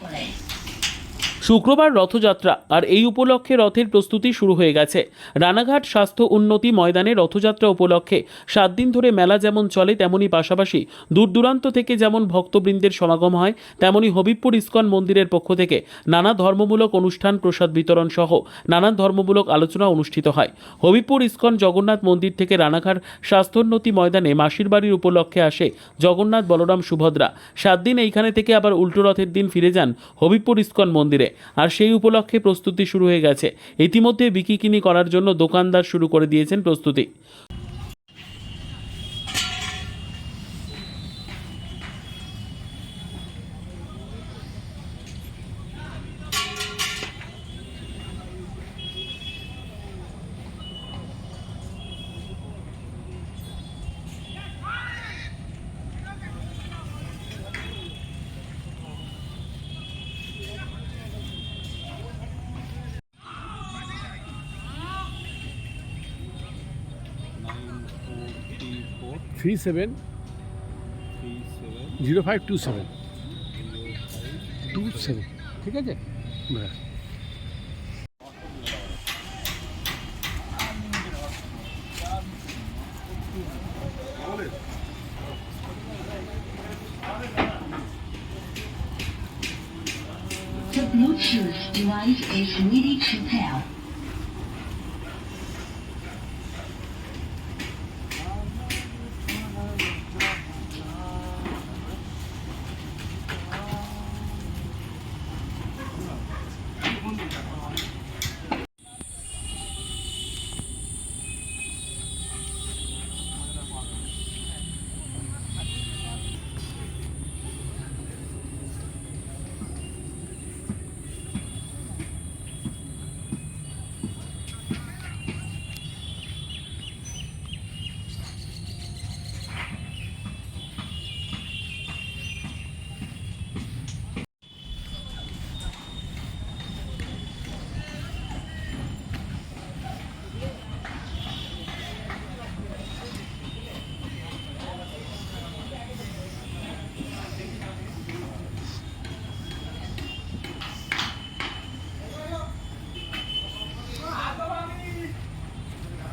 过 শুক্রবার রথযাত্রা আর এই উপলক্ষে রথের প্রস্তুতি শুরু হয়ে গেছে। রানাঘাট স্বাস্থ্য উন্নতি ময়দানে রথযাত্রা উপলক্ষে সাত দিন ধরে মেলা যেমন চলে, তেমনি পাশাপাশি দূর দূরান্ত থেকে যেমন ভক্তবৃন্দের সমাগম হয়, তেমনি হবিবপুর ইস্কন মন্দিরের পক্ষ থেকে নানা ধর্মমূলক অনুষ্ঠান, প্রসাদ বিতরণ সহ নানান ধর্মমূলক আলোচনা অনুষ্ঠিত হয়। হবিবপুর ইস্কন জগন্নাথ মন্দির থেকে রানাঘাট স্বাস্থ্যোন্নতি ময়দানে মাসির বাড়ির উপলক্ষে আসে জগন্নাথ বলরাম সুভদ্রা। সাত দিন এইখানে থেকে আবার উল্টো রথের দিন ফিরে যান হবিবপুর ইস্কন মন্দিরে। আর সেই উপলক্ষে প্রস্তুতি শুরু হয়ে গেছে। ইতিমধ্যে বিকিকিনি করার জন্য দোকানদার শুরু করে দিয়েছেন প্রস্তুতি। Three seven zero five two seven two seven ঠিক আছে ব্যাস The Bluetooth device is ready to pair.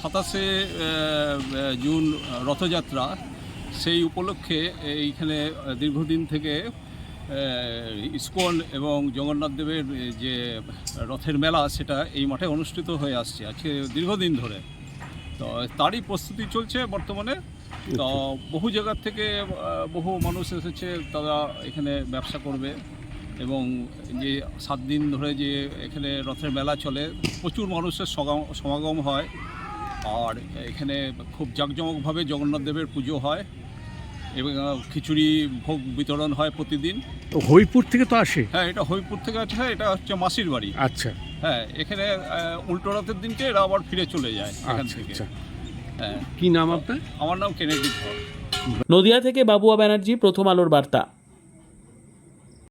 সাতাশে জুন রথযাত্রা, সেই উপলক্ষে এইখানে দীর্ঘদিন থেকে ইস্কন এবং জগন্নাথ দেবের যে রথের মেলা, সেটা এই মাঠে অনুষ্ঠিত হয়ে আসছে। আজকে দীর্ঘদিন ধরে। তো তারই প্রস্তুতি চলছে বর্তমানে। তো বহু জায়গার থেকে বহু মানুষ এসেছে তারা এখানে ব্যবসা করবে এবং যে সাত দিন ধরে যে এখানে রথের মেলা চলে প্রচুর মানুষের সমাগম হয়। আর এখানে খুব জাঁকজমকভাবে জগন্নাথ দেবের পুজো হয় এবং খিচুড়ি ভোগ বিতরণ হয় প্রতিদিন। তো হরিপুর থেকে তো আসে? হ্যাঁ এটা হইপুর থেকে আছে এটা হচ্ছে মাসির বাড়ি। আচ্ছা। হ্যাঁ এখানে উল্টো রথের দিনকে এরা আবার ফিরে চলে যায় এখান আচ্ছা থেকে। আচ্ছা। হ্যাঁ। কি নাম আপনার? আমার নাম কেনেডি ধর নদিয়া থেকে বাবুয়া ব্যানার্জি প্রথম আলোর বার্তা।